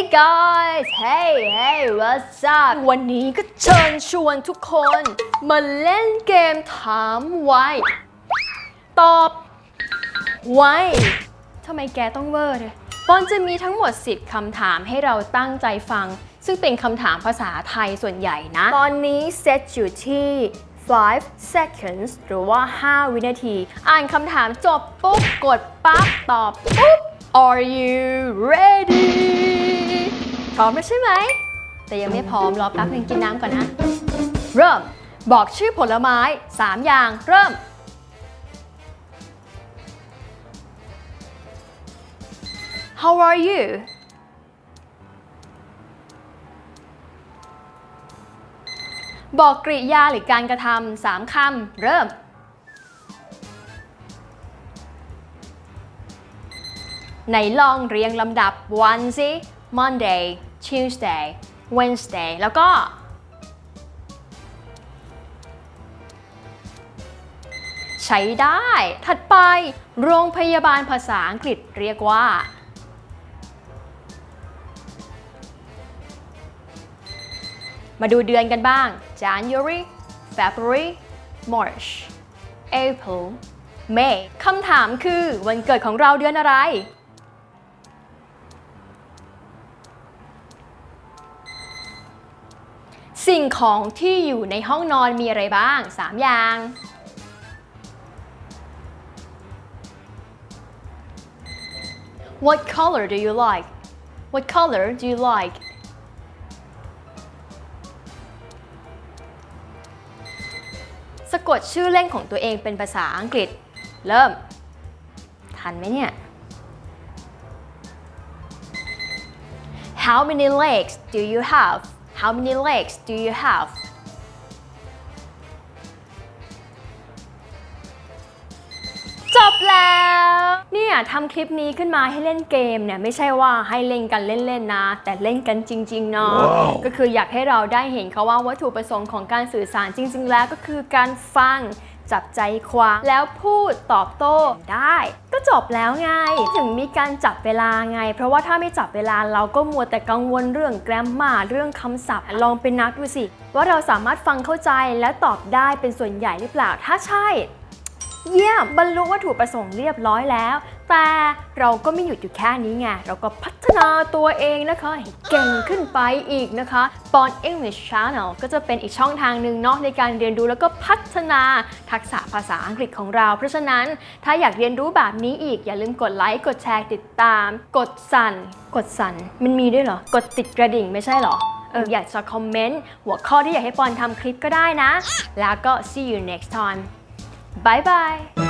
Hey guys Hey Hey what's up วันนี้ก็เชิญชวนทุกคน มาเล่นเกมถามไวตอบไวทำไมแกต้องเวอร์เลยปอนจะมีทั้งหมด 10คำถามให้เราตั้งใจฟัง ซึ่งเป็นคำถามภาษาไทยส่วนใหญ่นะ ตอนนี้เซตอยู่ที่ 5 seconds หรือว่า 5 วินาที อ่านคำถามจบปุ๊บ กดปั๊บ ตอบปุ๊บ Are you ready ร้อมแล้วใช่ไหม แต่ยังไม่พร้อมรอแป๊บนึงกินน้ำก่อนนะ เริ่ม บอกชื่อผลไม้ 3 อย่าง เริ่ม How are you บอกกริยาหรือการกระทำสามคำ เริ่ม ไหนลองเรียงลำดับวันสิ Monday Tuesday Wednesday แล้วก็ ใช้ได้ ถัดไป โรงพยาบาลภาษาอังกฤษเรียกว่า มาดูเดือนกันบ้าง January February March April May คำถามคือวันเกิดของเราเดือนอะไร สิ่งของที่อยู่ในห้องนอนมีอะไรบ้าง 3 อย่าง What color do you like? What color do you like? สะกดชื่อเล่นของตัวเองเป็นภาษาอังกฤษ เริ่ม ทันไหมเนี่ย How many legs do you have? How many legs do you have? จบแล้ว เนี่ยทำคลิปนี้ขึ้นมาให้เล่นเกมเนี่ย ไม่ใช่ว่าให้เล่นกันเล่นๆนะ แต่เล่นกันจริง ๆ เนาะ Wow ก็คืออยากให้เราได้เห็นเขาว่าวัตถุประสงค์ของการสื่อสารจริง ๆ แล้วก็คือการฟัง จับใจความแล้วพูดตอบโต้ได้ ก็จบแล้วไง ถึงมีการจับเวลาไง เพราะว่าถ้าไม่จับเวลาเราก็มัวแต่กังวลเรื่องแกรมมาเรื่องคำศัพท์ ลองเป็นนักดูสิ ว่าเราสามารถฟังเข้าใจและตอบได้เป็นส่วนใหญ่หรือเปล่าถ้าใช่ เยี่ยมบรรลุวัตถุประสงค์เรียบร้อยแล้ว แต่เราก็ไม่หยุดอยู่แค่นี้ไง เราก็พัฒนาตัวเองนะคะให้เก่งขึ้นไปอีกนะคะปอน English Channel ก็จะเป็นอีกช่องทางหนึ่งเนาะในการเรียนรู้แล้วก็พัฒนาทักษะภาษาอังกฤษของเรา เพราะฉะนั้นถ้าอยากเรียนรู้แบบนี้อีก อย่าลืมกดไลค์กดแชร์ติดตาม กดสั่น กดสั่น มันมีด้วยเหรอ กดติดกระดิ่งไม่ใช่เหรอเอออยากจะคอมเมนต์หัวข้อที่อยากให้ปอนทำคลิปก็ได้นะ แล้วก็ see you next time Bye-bye.